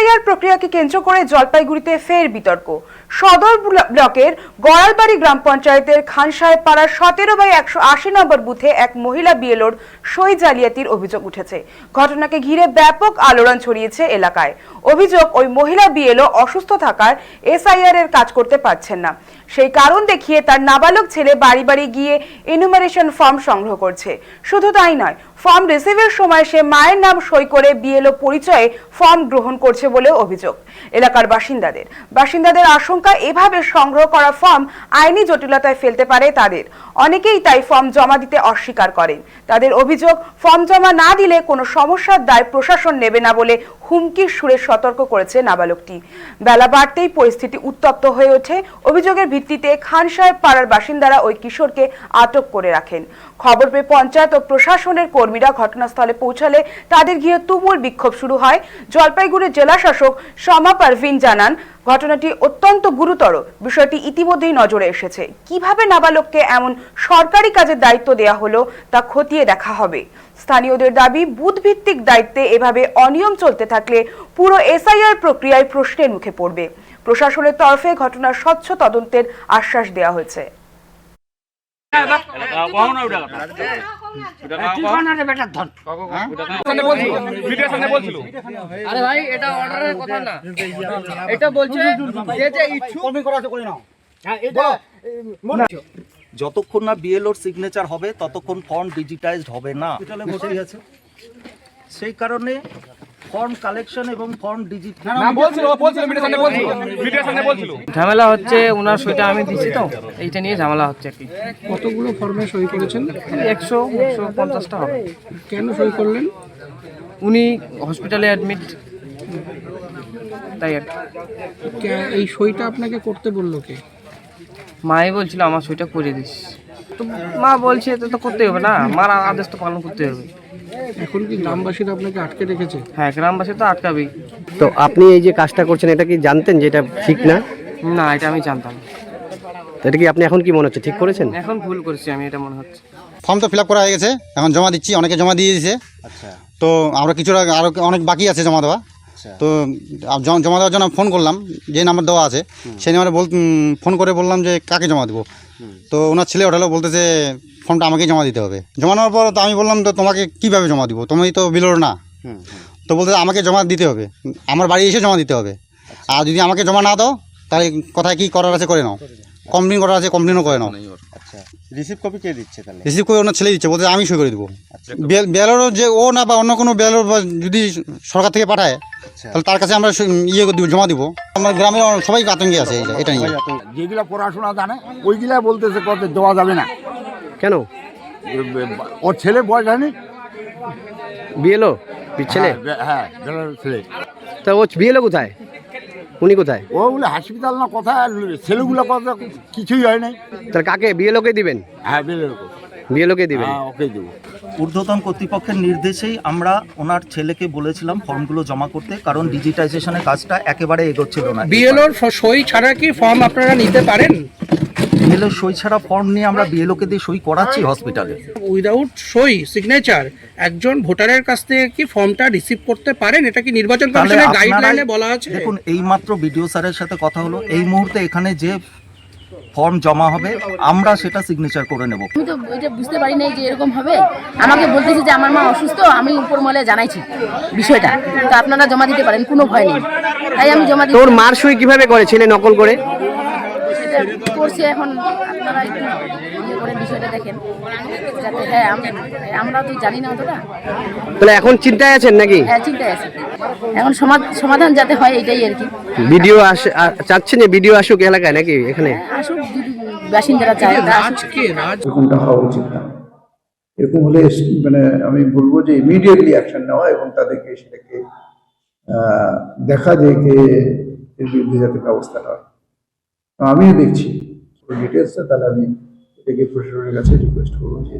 SIR প্রক্রিয়াকে কেন্দ্র করে জলপাইগুড়িতে ফের বিতর্ক। সদর ব্লকের গড়ালবাড়ি গ্রাম পঞ্চায়েতের খান সাহেব পাড়ার সতেরো বাই একশো আশি নম্বর বুথে এক মহিলা বিএলওর সই জালিয়াতির অভিযোগ উঠেছে। ঘটনাকে ঘিরে ব্যাপক আলোড়ন ছড়িয়েছে এলাকায়। অভিযোগ, ওই মহিলা বিএলও অসুস্থ থাকার এসআইআর এর কাজ করতে পারছেন না। সেই কারণ দেখিয়ে তার নাবালক ছেলে বাড়ি বাড়ি গিয়ে ইনুমারেশন ফর্ম সংগ্রহ করছে। শুধু তাই নয় ফর্ম রিসিভের সময় সে মায়ের নাম সই করে বিএলও পরিচয়ে ফর্ম গ্রহণ করছে বলেও অভিযোগ। এলাকার বাসিন্দাদের। বাসিন্দাদের আশঙ্কা, এভাবে সংগ্রহ করা ফর্ম আইনি জটিলতায় ফেলতে পারে তাদের। অনেকেই তাই ফর্ম জমা দিতে অস্বীকার করেন। তাদের অভিযোগ, ফর্ম জমা না দিলে কোনো সমস্যার দায় প্রশাসন নেবে না বলে হুমকির সুরে সতর্ক করেছে নাবালকটি। বেলা বাড়তেই পরিস্থিতি উত্তপ্ত হয়ে ওঠে। অভিযোগের ভিত্তিতে খান সাহেব পাড়ার বাসিন্দারা ওই কিশোরকে আটক করে রাখেন। খবর পেয়ে পঞ্চায়েত ও প্রশাসনের কর্মীরা ঘটনাস্থলে পৌঁছালে তাদের ঘিরে তুমুল বিক্ষোভ শুরু হয়। জলপাইগুড়ির জেলা শাসক শমা পারভিন জানান, ঘটনাটি অত্যন্ত গুরুতর। বিষয়টি ইতিমধ্যেই নজরে এসেছে। কীভাবে নাবালককে এমন সরকারি কাজের দায়িত্ব দেয়া হলো তা খতিয়ে দেখা হবে। স্থানীয়দের দাবি বুথ ভিত্তিক দায়িত্বে এভাবে অনিয়ম চলতে থাকলে পুরো এসআইআর প্রক্রিয়ায় প্রশ্নের মুখে পড়বে। প্রশাসনের তরফে ঘটনার স্বচ্ছ তদন্তের আশ্বাস দেওয়া হয়েছে। আরে ভাই এটা অর্ডারের কথা না এটা বলছে যে যে ইচ্ছুক যতক্ষণ না বিএলওর সিগনেচার হবে ততক্ষণ ফর্ম ডিজিটাইজড হবে না সেই কারণে ফর্ম কালেকশন এবং ফর্ম ডিজিটাল ঝামেলা হচ্ছে ওনার সইটা আমি দিচ্ছি তো এইটা নিয়ে ঝামেলা হচ্ছে আর কি। কতগুলো ফর্মে সই করেছেন? একশো একশো পঞ্চাশটা হবে। কেন সই করলেন? উনি হসপিটালে অ্যাডমিট তাই আর এই সইটা আপনাকে করতে বলল কে? মাই বলছিল আমার সইটা করে দিস। তো মা বলছে এটা তো করতে হবে না। মার আদেশ তো পালন করতে হবে। এখন কি গ্রামবাসীরা আপনাকে আটকে রেখেছে? হ্যাঁ গ্রামবাসী তো আটকাবেই। তো আপনি এই যে কাজটা করছেন এটা কি জানতেন যে এটা ঠিক না? না এটা আমি জানতাম না। তো এটা কি আপনি এখন কি মনে হচ্ছে ঠিক করেছেন? এখন ভুল করেছি আমি এটা মনে হচ্ছে। ফর্ম তো ফিল আপ করা হয়ে গেছে এখন জমা দিচ্ছি অনেকে জমা দিয়ে দিয়েছে। আচ্ছা। তো আমরা কিছুটা আরও অনেক বাকি আছে জমা দেওয়া। তো আম- জমা দেওয়ার জন্য ফোন করলাম যে নাম্বার দেওয়া আছে সেই নাম্বারে বল ফোন করে বললাম যে কাকে জমা দেবো। তো ওনার ছেলে ওঠালো বলতেছে ফর্মটা আমাকেই জমা দিতে হবে। জমা নেওয়ার পর তো আমি বললাম তো তোমাকে কীভাবে জমা দিব? তুমি তো বিলোর না। তো বলতে আমাকে জমা দিতে হবে। আমার বাড়ি এসে জমা দিতে হবে। আর যদি আমাকে জমা না দাও তাহলে কোথায় কী করার আছে করে নাও। কমপ্লেন করা আছে কমপ্লেনও করে নাও। রিসিভ কপি কে দিচ্ছে তাহলে? রিসিভ করে ওনার ছেলে দিচ্ছে বলতে আমি সই করে দেবো। বেলোরও যে ও না বা অন্য কোনো বেলোর বা যদি সরকার থেকে পাঠায় তাহলে তার কাছে আমরা ইয়ে করে দিব জমা দিব। আমার গ্রামের সবাই আতঙ্কে আছে এটা- নিয়ে। যেগুলা পড়াশোনা জানে ওইগুলা বলতেছে কত দেওয়া যাবে না। কেন? ওর ছেলে বয়স হয়নি? বিয়েলো ছেলে হ্যাঁ, হ্যাঁ ছেলে। তা ও বিএলও কোথায়? উনি কোথায়? ওগুলো হাসপাতাল না কথা আর ছেলেগুলো কথা কিছুই হয় নাই। তাহলে কাকে বিএলওকে দিবেন? হ্যাঁ বেলের বিএলওকে দিবেন? হ্যাঁ ওকে দেবো। ঊর্ধ্বতন কর্তৃপক্ষের নির্দেশেই আমরা ওনার ছেলেকে বলেছিলাম ফর্মগুলো জমা করতে কারণ ডিজিটাইজেশনের কাজটা একেবারে এগোচ্ছিল না। বিএলওর সই ছাড়া কি ফর্ম আপনারা নিতে পারেন? বিএলও সই ছাড়া ফর্ম নিয়ে আমরা বিএলওকে দিয়ে সই করাচ্ছি হসপিটালে উইদাউট সই সিগনেচার একজন ভোটারের কাছ থেকে কি ফর্মটা রিসিভ করতে পারেন? এটা কি নির্বাচন কমিশনের গাইডলাইনে বলা আছে? দেখুন এইমাত্র বিডিও স্যারের সাথে কথা হলো। এই মুহূর্তে এখানে যে ফর্ম জমা হবে আমরা সেটা সিগনেচার করে নেব। আমি তো এটা বুঝতে পারি নাই যে এরকম হবে। আমাকে বলতেছে যে আমার মা অসুস্থ আমি উপর মলে জানাইছি বিষয়টা। তো আপনারা জমা দিতে পারেন কোনো ভয় নেই। তাই আমি জমা দিই তোর মার সই কীভাবে করে ছেলে নকল করে? করছি এখন আপনারা একটু ইয়ে করে বিষয়টা দেখেন। যাতে হ্যাঁ আমরা তো জানি না অতটা। তাহলে এখন চিন্তায় আছেন নাকি? হ্যাঁ চিন্তায় আছে। এখন সমাধ- সমাধান যাতে হয় এটাই আর কি। ভিডিও চাচ্ছেন যে ভিডিও আসুক এলাকায় নাকি এখানে? আসুক যদি বাসিন্দারা চায় আজকে এরকমটা হওয়া উচিত না। এরকম হলে মানে আমি বলব যে ইমিডিয়েটলি অ্যাকশন নেওয়া এবং তাদেরকে সেটাকে দেখা যায় যে এর বিরুদ্ধে যাতে ব্যবস্থা হয় আমিও দেখছি। ডিটেলসটা তাহলে আমি এটাকে প্রশাসনের কাছে রিকোয়েস্ট করব যে